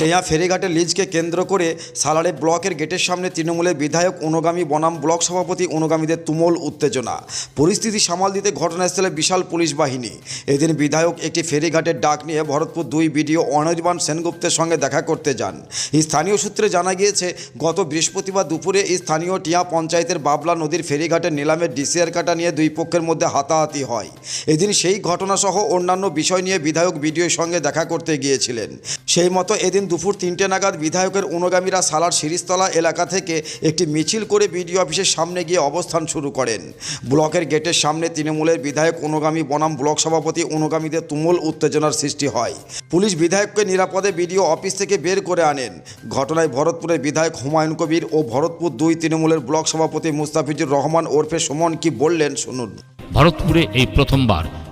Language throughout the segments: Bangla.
টেয়া ফেরিঘাটের লিজকে কেন্দ্র করে সালারে ব্লকের গেটের সামনে তৃণমূলের বিধায়ক অনুগামী বনাম ব্লক সভাপতি অনুগামীদের তুমুল উত্তেজনা। পরিস্থিতি সামাল দিতে ঘটনাস্থলে বিশাল পুলিশ বাহিনী। এদিন বিধায়ক একটি ফেরিঘাটের ডাক নিয়ে ভরতপুর দুই বিডিও অনির্বাণ সেনগুপ্তের সঙ্গে দেখা করতে যান। স্থানীয় সূত্রে জানা গিয়েছে, গত বৃহস্পতিবার দুপুরে স্থানীয় টিয়া পঞ্চায়েতের বাবলা নদীর ফেরিঘাটের নিলামের ডিসিআর কাটা নিয়ে দুই পক্ষের মধ্যে হাতাহাতি হয়। এদিন সেই ঘটনাসহ অন্যান্য বিষয় নিয়ে বিধায়ক বিডিওর সঙ্গে দেখা করতে গিয়েছিলেন। সেই মতো এদিন দুপুর তিনটে নাগাদ বিধায়কের অনুগামীরা সালার শিরিস্তলা এলাকা থেকে একটি মিছিল করে বিডিও অফিসের সামনে গিয়ে অবস্থান শুরু করেন। ব্লকের গেটের সামনে তৃণমূলের বিধায়ক অনুগামী বনাম ব্লক সভাপতি অনুগামীদের তুমুল উত্তেজনার সৃষ্টি হয়। পুলিশ বিধায়ককে নিরাপদে বিডিও অফিস থেকে বের করে আনেন। ঘটনায় ভরতপুরের বিধায়ক হুমায়ুন কবির ও ভরতপুর দুই তৃণমূলের ব্লক সভাপতি মুস্তাফিজুর রহমান ওরফে সুমন কি বললেন শুনুন। ভরতপুরে এই প্রথমবার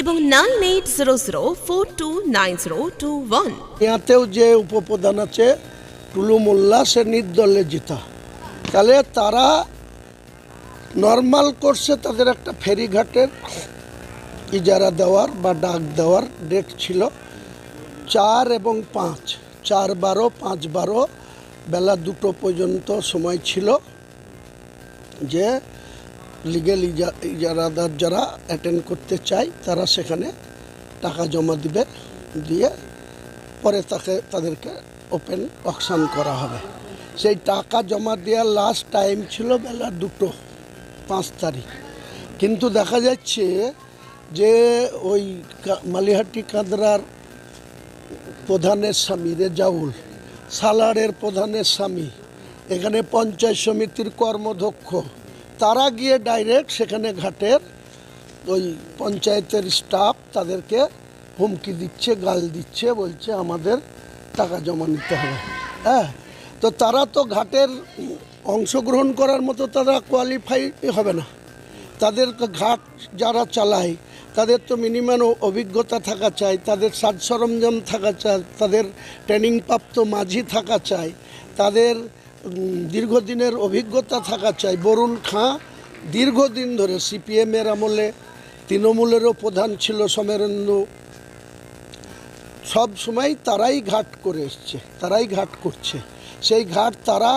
এবং nine eight zero zero four two nine zero two one. ইয়াতেও যে উপপ্রধান আছে, টুলু মোল্লা, সে নির্দলে জিতা। তাহলে তারা নর্মাল কোর্সে তাদের একটা ফেরিঘাটের ইজারা দেওয়ার বা ডাক দেওয়ার ডেট ছিল চার এবং পাঁচ। চার বারো, পাঁচ বারো, বেলা দুটো পর্যন্ত সময় ছিল যে লিগেল ইজারাদার যারা অ্যাটেন্ড করতে চায়, তারা সেখানে টাকা জমা দিবে, দিয়ে পরে তাকে, তাদেরকে ওপেন অকশন করা হবে। সেই টাকা জমা দেওয়ার লাস্ট টাইম ছিল বেলা দুটো, পাঁচ তারিখ। কিন্তু দেখা যাচ্ছে যে ওই মালিহাটি কাঁদরার প্রধানের স্বামী, রেজাউল, সালারের প্রধানের স্বামী, এখানে পঞ্চায়েত সমিতির কর্মদক্ষ তারা গিয়ে ডাইরেক্ট সেখানে ঘাটের ওই পঞ্চায়েতের স্টাফ তাদেরকে হুমকি দিচ্ছে, গাল দিচ্ছে, বলছে আমাদের টাকা জমা নিতে হবে। হ্যাঁ তো তারা তো ঘাটের অংশগ্রহণ করার মতো তারা কোয়ালিফাই হবে না। তাদের ঘাট যারা চালায়, তাদের তো মিনিমাম অভিজ্ঞতা থাকা চাই, তাদের সাজ সরঞ্জাম থাকা চাই, তাদের ট্রেনিং প্রাপ্ত মাঝি থাকা চাই, তাদের দীর্ঘদিনের অভিজ্ঞতা থাকা চাই। বরুণ খাঁ দীর্ঘদিন ধরে সিপিএমের আমলে, তৃণমূলেরও প্রধান ছিল সমরেন্দ্র সব সময় তারাই ঘাট করে এসছে, তারাই ঘাট করছে। সেই ঘাট তারা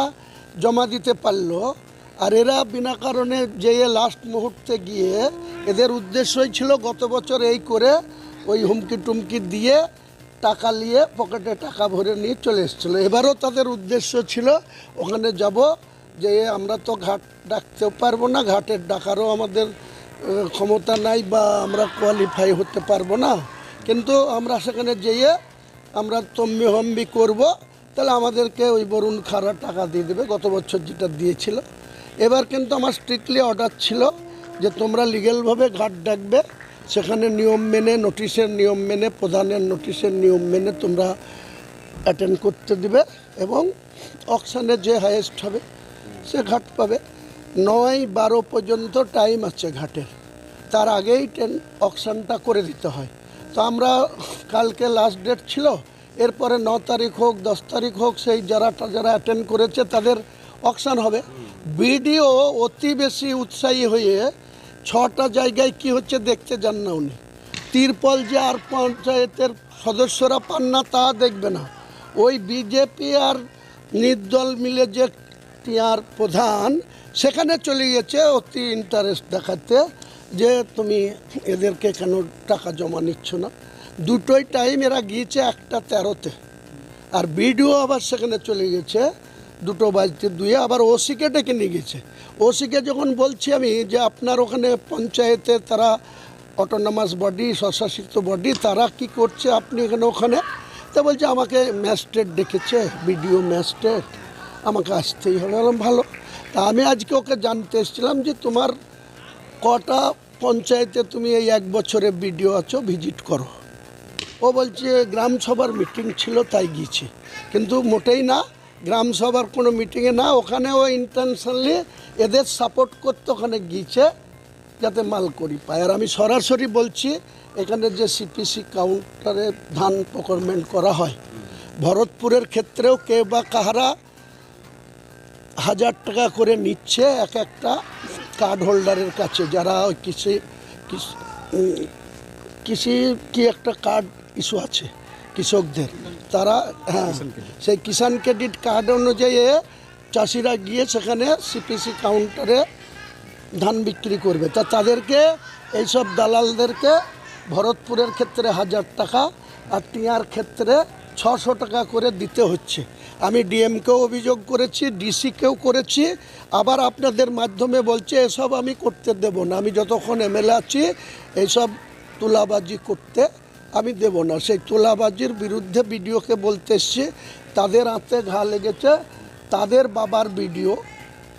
জমা দিতে পারল, আর এরা বিনা কারণে যেয়ে লাস্ট মুহূর্তে গিয়ে এদের উদ্দেশ্যই ছিল গত বছর এই করে ওই হুমকি টুমকি দিয়ে টাকা নিয়ে পকেটে টাকা ভরে নিয়ে চলে এসেছিল। এবারও তাদের উদ্দেশ্য ছিল, ওখানে যাব, যে আমরা তো ঘাট ডাকতেও পারব না, ঘাটের ডাকারও আমাদের ক্ষমতা নাই বা আমরা কোয়ালিফাই হতে পারব না। কিন্তু আমরা সেখানে যেয়ে আমরা তম্বি হম্বি করব, তাহলে আমাদেরকে ওই বরুণ খারা টাকা দিয়ে দেবে, গত বছর যেটা দিয়েছিল। এবার কিন্তু আমার স্ট্রিক্টলি অর্ডার ছিল যে তোমরা লিগেলভাবে ঘাট ডাকবে সেখানে নিয়ম মেনে নোটিশের নিয়ম মেনে প্রধানের নোটিশের নিয়ম মেনে তোমরা অ্যাটেন্ড করতে দিবে এবং অকশানে যে হায়েস্ট হবে সে ঘাট পাবে। নয় বারো পর্যন্ত টাইম আছে ঘাটের। তার আগেই ট্রেন অকশানটা করে দিতে হয়। তো আমরা কালকে লাস্ট ডেট ছিল এরপরে ন তারিখ হোক দশ তারিখ হোক সেই যারা যারা অ্যাটেন্ড করেছে তাদের অকশান হবে। বিডিও অতি বেশি উৎসাহী হয়ে ছটা জায়গায় কি হচ্ছে দেখতে যান না উনি। তিরপল যে আর পঞ্চায়েতের সদস্যরা পান না, তা দেখবে না। ওই বিজেপি আর নির্দল মিলে যে আর প্রধান, সেখানে চলে গেছে অতি ইন্টারেস্ট দেখাতে যে তুমি এদেরকে কেন টাকা জমা নিচ্ছ না। দুটোই টাইম এরা গিয়েছে একটা তেরোতে। আর বিডিও আবার সেখানে চলে গেছে দুটো বাজতে দুয়ে আবার ওসিকে ডেকে নিয়ে গেছে। ওসিকে যখন বলছি আমি যে আপনার ওখানে পঞ্চায়েতে তারা অটোনমাস বডি স্বশাসিত বডি তারা কি করছে আপনি এখানে ওখানে? তা বলছে, আমাকে ম্যাজিস্ট্রেট ডেকেছে, বিডিও ম্যাজিস্ট্রেট আমাকে আসতেই বললাম, ভালো। তা আমি আজকে ওকে জানতে এসেছিলাম যে তোমার কটা পঞ্চায়েতে তুমি এই এক বছরে বিডিও আছো, ভিজিট করো। ও বলছে গ্রাম সভার মিটিং ছিল, তাই গিয়েছি। কিন্তু মোটেই না গ্রাম সভার কোনো মিটিংয়ে না, ওখানেও ইন্টেনশনালি এদের সাপোর্ট করতে ওখানে গিয়েছে, যাতে মাল করি পায়। আর আমি সরাসরি বলছি, এখানে যে সিপিসি কাউন্টারে ধান প্রকরমেন্ট করা হয়, ভরতপুরের ক্ষেত্রেও কে বা কাহারা হাজার টাকা করে নিচ্ছে এক একটা কার্ড হোল্ডারের কাছে, যারা ওই কৃষি, কৃষি- কি একটা কার্ড ইস্যু আছে। কৃষকদের। তারা হ্যাঁ সেই কিষাণ ক্রেডিট কার্ড অনুযায়ী চাষিরা গিয়ে সেখানে সিপিসি কাউন্টারে ধান বিক্রি করবে। তা তাদেরকে, এইসব দালালদেরকে ভরতপুরের ক্ষেত্রে হাজার টাকা আর টিয়ার ক্ষেত্রে ছশো টাকা করে দিতে হচ্ছে। আমি ডিএমকেও অভিযোগ করেছি, ডিসিকেও করেছি, আবার আপনাদের মাধ্যমে বলছে, এসব আমি করতে দেব না। আমি যতক্ষণ এমএলএ আছি এইসব তুলাবাজি করতে আমি দেব না। সেই তোলাবাজির বিরুদ্ধে বিডিওকে বলতে এসছি তাদের হাতে ঘা লেগেছে তাদের বাবার ভিডিও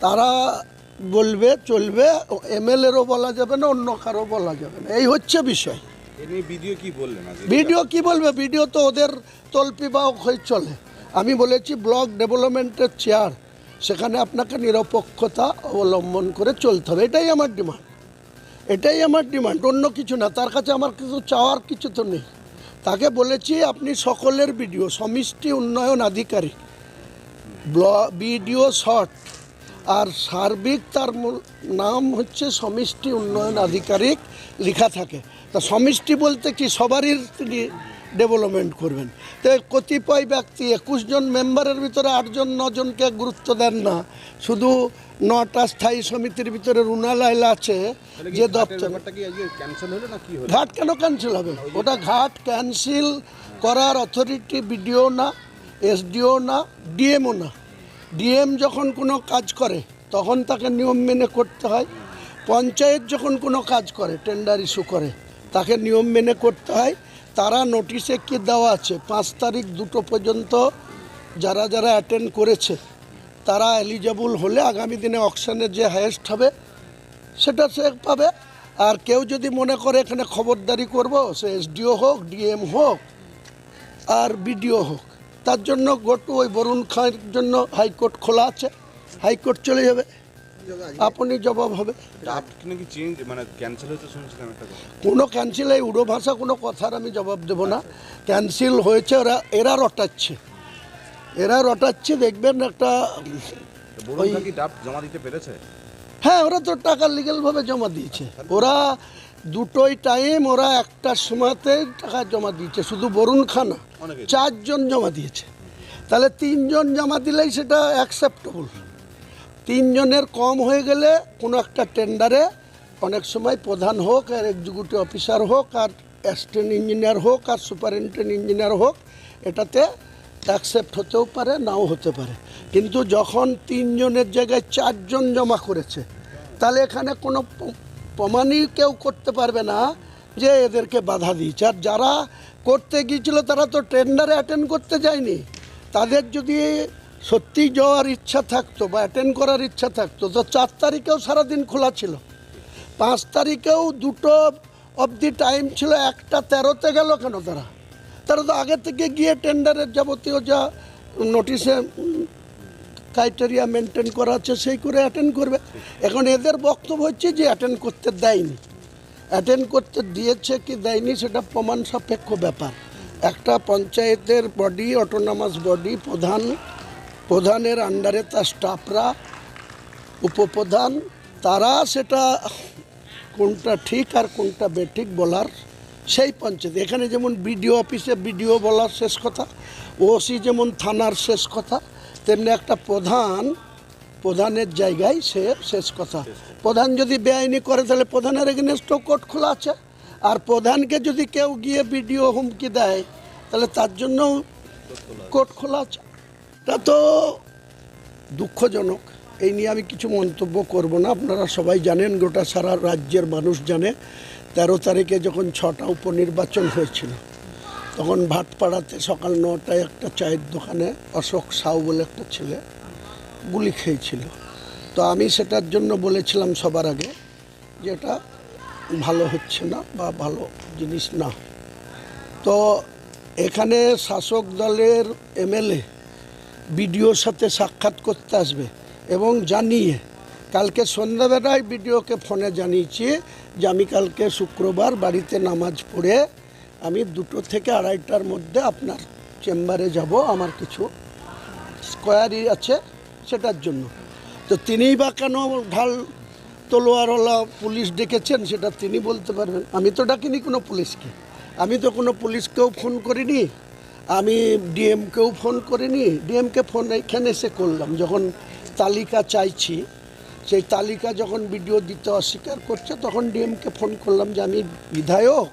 তারা বলবে চলবে এমএলএরও বলা যাবে না অন্য কারও বলা যাবে না। এই হচ্ছে বিষয়। ভিডিও কি বললেন ভিডিও কি বলবে? ভিডিও তো ওদের তল্পিবাহক হয়ে চলে। আমি বলেছি ব্লক ডেভেলপমেন্টের চেয়ার সেখানে আপনাকে নিরপেক্ষতা অবলম্বন করে চলতে হবে। এটাই আমার ডিমান্ড। এটাই আমার ডিমান্ড, অন্য কিছু না। তার কাছে আমার কিছু চাওয়ার কিছু তো নেই। তাকে বলেছি, আপনি সকলের ভিডিও, সমিষ্টি উন্নয়ন আধিকারিক, ব্ল বিডিও শর্ট আর সার্বিক তার নাম হচ্ছে সমিষ্টি উন্নয়ন আধিকারিক লেখা থাকে। তা সমিষ্টি বলতে কি? সবারই ডেভেলপমেন্ট করবেন। তো কতিপয় ব্যক্তি একুশ জন মেম্বারের ভিতরে আটজন নজনকে গুরুত্ব দেন না। শুধু নটা স্থায়ী সমিতির ভিতরে রুনা লাইলা আছে যে দপ্তর ঘাট কেন ক্যান্সেল হবে? ওটা ঘাট ক্যান্সেল করার অথরিটি বিডিও না এসডিও না ডিএমও না। ডিএম যখন কোনো কাজ করে তখন তাকে নিয়ম মেনে করতে হয়। পঞ্চায়েত যখন কোনো কাজ করে টেন্ডার ইস্যু করে তাকে নিয়ম মেনে করতে হয়। তারা নোটিশে কি দেওয়া আছে? পাঁচ তারিখ দুটো পর্যন্ত যারা যারা অ্যাটেন্ড করেছে, তারা এলিজেবল হলে আগামী দিনে অকশানে যে হায়েস্ট হবে, সেটা সে পাবে। আর কেউ যদি মনে করে এখানে খবরদারি করব, সে এসডিও হোক ডিএম হোক, আর বিডিও হোক, তার জন্য গটু ওই বরুণ খাঁর জন্য হাইকোর্ট খোলা আছে, হাইকোর্ট চলে যাবে। আপনি জবাব হবে। ড্রাফট নাকি চেঞ্জ মানে ক্যান্সেল হয়েছে শুনছিলাম একটা কথা। কোনো ক্যান্সেল এই উড়ো ভাষা কোনো কথার আমি জবাব দেবো না। ক্যান্সেল হয়েছে ওরা এরা রটাচ্ছে। এরা রটাচ্ছে দেখবেন একটা কি জমা দিতে পেরেছে? হ্যাঁ ওরা তো টাকা লিগেলভাবে জমা দিয়েছে। ওরা দুটোই টাইম ওরা একটার সময়তে টাকা জমা দিয়েছে শুধু বরুণ খানা। চারজন জমা দিয়েছে। তাহলে তিনজন জমা দিলেই সেটা অ্যাকসেপ্টেবল তিনজনের কম হয়ে গেলে কোনো একটা টেন্ডারে অনেক সময় প্রধান হোক আর এক্সিকিউটিভ অফিসার হোক আর অ্যাসিস্ট্যান্ট ইঞ্জিনিয়ার হোক আর সুপারিনটেন্ডেন্ট ইঞ্জিনিয়ার হোক, এটাতে অ্যাকসেপ্ট হতেও পারে, নাও হতে পারে। কিন্তু যখন তিনজনের জায়গায় চারজন জমা করেছে, তাহলে এখানে কোনো প্রমাণই কেউ করতে পারবে না যে এদেরকে বাধা দিয়েছে। আর যারা করতে গিয়েছিল, তারা তো টেন্ডারে অ্যাটেন্ড করতে যায়নি। তাদের যদি সত্যি যাওয়ার ইচ্ছা থাকতো বা অ্যাটেন্ড করার ইচ্ছা থাকতো তো চার তারিখেও সারাদিন খোলা ছিল। পাঁচ তারিখেও দুটো অবধি টাইম ছিল, একটা তেরোতে গেল কেন তারা? তারা তো আগে থেকে গিয়ে টেন্ডারের যাবতীয় যা নোটিশে ক্রাইটেরিয়া মেনটেন করা আছে, সেই করে অ্যাটেন্ড করবে। এখন এদের বক্তব্য হচ্ছে যে অ্যাটেন্ড করতে দেয়নি। অ্যাটেন্ড করতে দিয়েছে কি দেয়নি সেটা প্রমাণ সাপেক্ষ ব্যাপার। একটা পঞ্চায়েতের বডি অটোনমাস বডি প্রধান প্রধানের আন্ডারে তার স্টাফরা উপপ্রধান, তারা সেটা কোনটা ঠিক আর কোনটা বেঠিক বলার সেই পঞ্চায়েত। এখানে যেমন বিডিও অফিসে বিডিও বলার শেষ কথা, ওসি যেমন থানার শেষ কথা, তেমনি একটা প্রধান, প্রধানের জায়গায় সে শেষ কথা। প্রধান যদি বেআইনি করে, তাহলে প্রধানের এগেনস্টও কোর্ট খোলা আছে। আর প্রধানকে যদি কেউ গিয়ে বিডিও হুমকি দেয়, তাহলে তার জন্যও কোর্ট খোলা আছে। তা তো দুঃখজনক। এই নিয়ে আমি কিছু মন্তব্য করব না। আপনারা সবাই জানেন, গোটা সারা রাজ্যের মানুষ জানে, তেরো তারিখে যখন ছটা উপনির্বাচন হয়েছিল, তখন ভাটপাড়াতে সকাল নটায় একটা চায়ের দোকানে অশোক সাউ বলে একটা ছেলে গুলি খেয়েছিল। তো আমি সেটার জন্য বলেছিলাম সবার আগে যে এটা ভালো হচ্ছে না বা ভালো জিনিস না। তো এখানে শাসক দলের এমএলএ বিডিওর সাথে সাক্ষাৎ করতে আসবে এবং জানিয়ে, কালকে সন্ধ্যাবেলায় বিডিওকে ফোনে জানিয়েছি যে আমি কালকে শুক্রবার বাড়িতে নামাজ পড়ে আমি দুটো থেকে আড়াইটার মধ্যে আপনার চেম্বারে যাব, আমার কিছু স্কোয়ারি আছে সেটার জন্য। তো তিনিই বা কেন ঢাল তলোয়ারওয়ালা পুলিশ ডেকেছেন সেটা তিনি বলতে পারবেন। আমি তো ডাকিনি কোনো পুলিশকে। আমি তো কোনো পুলিশকেও ফোন করিনি। আমি ডিএমকেও ফোন করিনি। ডিএমকে ফোন এখানে এসে করলাম। যখন তালিকা চাইছি সেই তালিকা যখন ভিডিও দিতে অস্বীকার করছে তখন ডিএমকে ফোন করলাম যে আমি বিধায়ক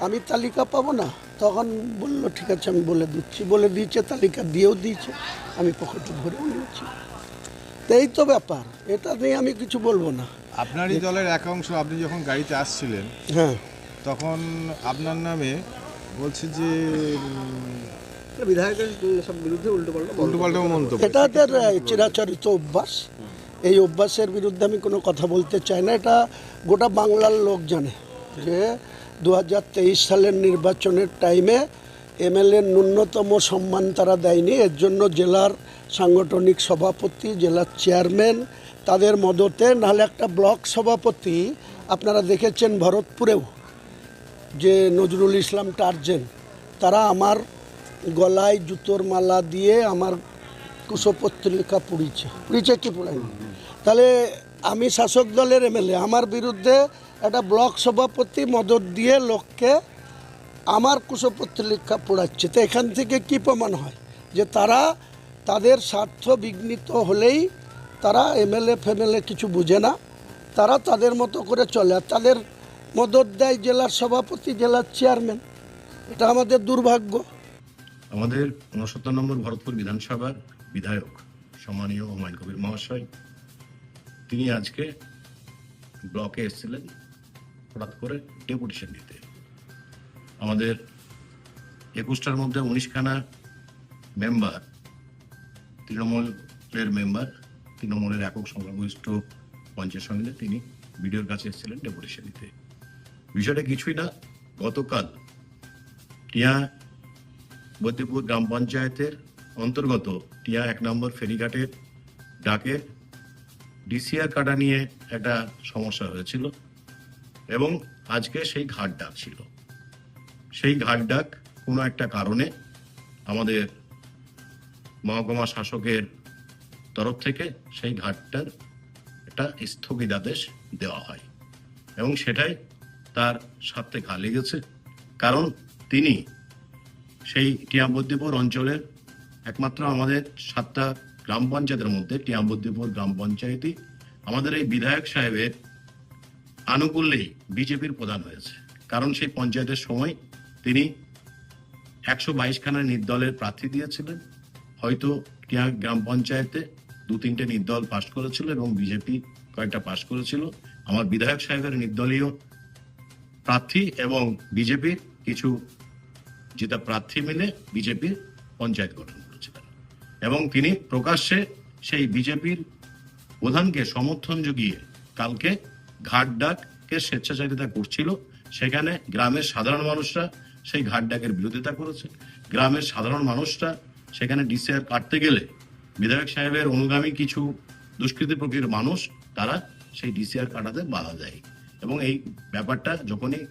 আমি তালিকা পাবো না? তখন বলল ঠিক আছে আমি বলে দিচ্ছি। বলে দিয়েছে তালিকা দিয়েও দিয়েছে। আমি পকেটে ভরেও নিয়েছি। তো এই তো ব্যাপার। এটা নিয়ে আমি কিছু বলব না। আপনারই দলের এক অংশ আপনি যখন গাড়িতে আসছিলেন হ্যাঁ। তখন আপনার নামে বলছে যে বিধায়কের সব বিরুদ্ধে উল্টো পাল্টা উল্টোপাল্টা মন্তব্য। এটা তাদের চিরাচরিত অভ্যাস। এই অভ্যাসের বিরুদ্ধে আমি কোনো কথা বলতে চাই না। এটা গোটা বাংলার লোক জানে যে দু হাজার তেইশ সালের নির্বাচনের টাইমে এমএলএ ন্যূনতম সম্মান তারা দেয়নি। এর জন্য জেলার সাংগঠনিক সভাপতি জেলার চেয়ারম্যান তাদের মদতে নাহলে একটা ব্লক সভাপতি আপনারা দেখেছেন ভরতপুরেও যে নজরুল ইসলাম টার্জেন, তারা আমার গলায় জুতোর মালা দিয়ে আমার কুশপত্রিকা পুড়িছে পুড়িছে কি পুড়ায়নি তাহলে আমি শাসক দলের এমএলএ, আমার বিরুদ্ধে একটা ব্লক সভাপতি মদত দিয়ে লোককে আমার কুশপত্রিকা পোড়াচ্ছে। তো এখান থেকে কি প্রমাণ হয়? যে তারা তাদের স্বার্থ বিঘ্নিত হলেই তারা এমএলএ ফেমএলএ কিছু বুঝে না। তারা তাদের মতো করে চলে। আর তাদের মদত দেয় জেলার সভাপতি, জেলার চেয়ারম্যান। এটা আমাদের দুর্ভাগ্য। আমাদের উনসত্তর নম্বর ভরতপুর বিধানসভার বিধায়ক, সম্মানীয় হুমায়ুন কবির মহাশয়, তিনি আজকে ব্লকে এসেছিলেন হঠাৎ করে ডেপুটেশন দিতে। আমাদের একুশটার মধ্যে উনিশখানা মেম্বার, তৃণমূলের মেম্বার, তৃণমূলের একক সংখ্যাগরিষ্ঠ পঞ্চায়েত সমিতি তিনি বিডিওর কাছে এসেছিলেন ডেপুটেশন দিতে। বিষয়টা কিছুই না, গতকাল টিয়া বদ্যপুর গ্রাম পঞ্চায়েতের অন্তর্গত টিয়া এক নম্বর ফেরিঘাটের ডাকে ডিসিআর কাটা নিয়ে একটা সমস্যা হয়েছিল এবং আজকে সেই ঘাট ডাক ছিল। সেই ঘাট ডাক কোনো একটা কারণে আমাদের মহকুমা শাসকের তরফ থেকে সেই ঘাটটার একটা স্থগিতাদেশ দেওয়া হয় এবং সেটাই তার স্বার্থে ঘা লেগেছে, কারণ তিনি সেই টিয়াবদ্দীপুর অঞ্চলের একমাত্র আমাদের সাতটা গ্রাম পঞ্চায়েতের মধ্যে টিয়াবদ্দীপুর গ্রাম পঞ্চায়েতই আমাদের এই বিধায়ক সাহেবের আনুকূল্যেই বিজেপির প্রধান হয়েছে। কারণ সেই পঞ্চায়েতের সময় তিনি একশো বাইশখানা নির্দলের প্রার্থী দিয়েছিলেন। হয়তো টিয়া গ্রাম পঞ্চায়েতে দু তিনটে নির্দল পাশ করেছিল এবং বিজেপি কয়েকটা পাশ করেছিল। আমার বিধায়ক সাহেবের নির্দলীয় প্রার্থী এবং বিজেপির কিছু যেটা প্রার্থী মিলে বিজেপির পঞ্চায়েত গঠন করেছিলেন এবং তিনি প্রকাশ্যে সেই বিজেপির প্রধানকে সমর্থন জুগিয়ে কালকে ঘাট ডাককে স্বেচ্ছাচারিতা করছিল। সেখানে গ্রামের সাধারণ মানুষরা সেই ঘাট ডাকের বিরোধিতা করেছে। গ্রামের সাধারণ মানুষরা সেখানে ডিসিআর কাটতে গেলে বিধায়ক সাহেবের অনুগামী কিছু দুষ্কৃতি প্রকৃতির মানুষ তারা সেই ডিসিআর কাটাতে বাধা দেয়। এবং এই ব্যাপারটা যখনই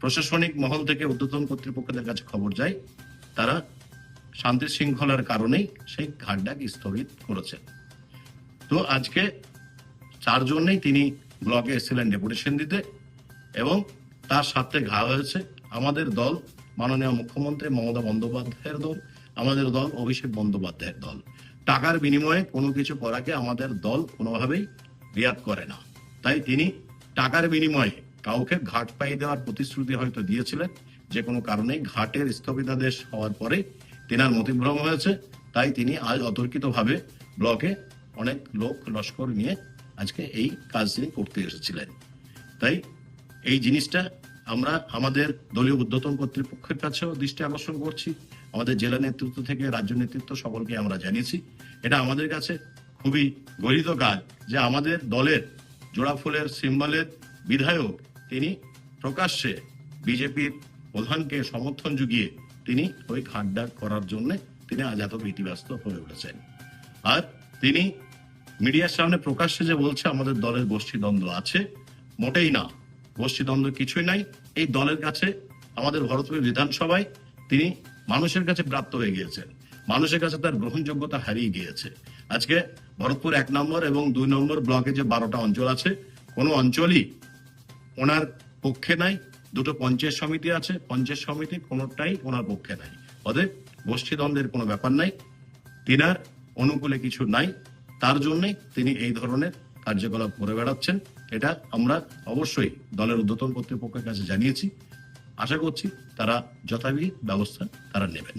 প্রশাসনিক মহল থেকে ঊর্ধ্বতন কর্তৃপক্ষদের কাছে খবর যায়, তারা শান্তি শৃঙ্খলার কারণেই সেই ঘাটডাক স্থগিত করেছে। তো আজকে চারজনেই তিনি ব্লকে এসেছিলেন ডেপুটেশন দিতে এবং তার সাথে ঘা হয়েছে আমাদের দল, মাননীয় মুখ্যমন্ত্রী মমতা বন্দ্যোপাধ্যায়ের দল, আমাদের দল, অভিষেক বন্দ্যোপাধ্যায়ের দল। টাকার বিনিময়ে কোনো কিছু করাকে আমাদের দল কোনোভাবেই রিয়াদ করে না। তাই তিনি টাকার বিনিময়ে কাউকে ঘাট পাইয়ে দেওয়ার প্রতিশ্রুতি হয়তো দিয়েছিলেন। যে কোনো কারণে ঘাটের স্থগিতাদেশ হওয়ার পরে তেনার মতিভ্রম হয়েছে। তাই তিনি আজ অতর্কিতভাবে ব্লকে অনেক লোক লস্কর নিয়ে আজকে এই কাজ তিনি করতে এসেছিলেন। তাই এই জিনিসটা আমরা আমাদের দলীয় উদ্যতন কর্তৃপক্ষের কাছেও দৃষ্টি আকর্ষণ করছি। আমাদের জেলা নেতৃত্ব থেকে রাজ্য নেতৃত্ব সকলকে আমরা জানিয়েছি। এটা আমাদের কাছে খুবই গরিত কাজ যে আমাদের দলের জোড়াফুলের সিম্বলের বিধায়ক তিনি প্রকাশ্যে বিজেপির প্রধানকে সমর্থন জুগিয়ে তিনি ওই খাড্ডা করার জন্য তিনি আজ এত ভীতিব্যস্ত হয়ে উঠেছেন। আর তিনি মিডিয়ার সামনে প্রকাশ্যে যে বলছে, আমাদের দলের গোষ্ঠীদ্বন্দ্ব আছে, মোটেই না। গোষ্ঠীদ্বন্দ্ব কিছুই নাই। এই দলের কাছে, আমাদের ভারতীয় বিধানসভায় তিনি মানুষের কাছে প্রাপ্ত হয়ে গিয়েছেন। মানুষের কাছে তার গ্রহণযোগ্যতা হারিয়ে গিয়েছে। আজকে ভরতপুর এক নম্বর এবং দুই নম্বর ব্লকে যে বারোটা অঞ্চল আছে, কোনো অঞ্চলই ওনার পক্ষে নাই, দুটো পঞ্চায়েত সমিতি আছে, পঞ্চায়েত সমিতি কোনোটাই ওনার পক্ষে নাই। অতএব গোষ্ঠীদ্বন্দ্বের কোনো ব্যাপার নাই, তিনার অনুকূলে কিছু নাই, তার জন্যই তিনি এই ধরনের কার্যকলাপ করে বেড়াচ্ছেন, এটা আমরা অবশ্যই দলের উদ্যতন কর্তৃপক্ষের কাছে জানিয়েছি। আশা করছি তারা যথাবিহিত ব্যবস্থা তারা নেবেন।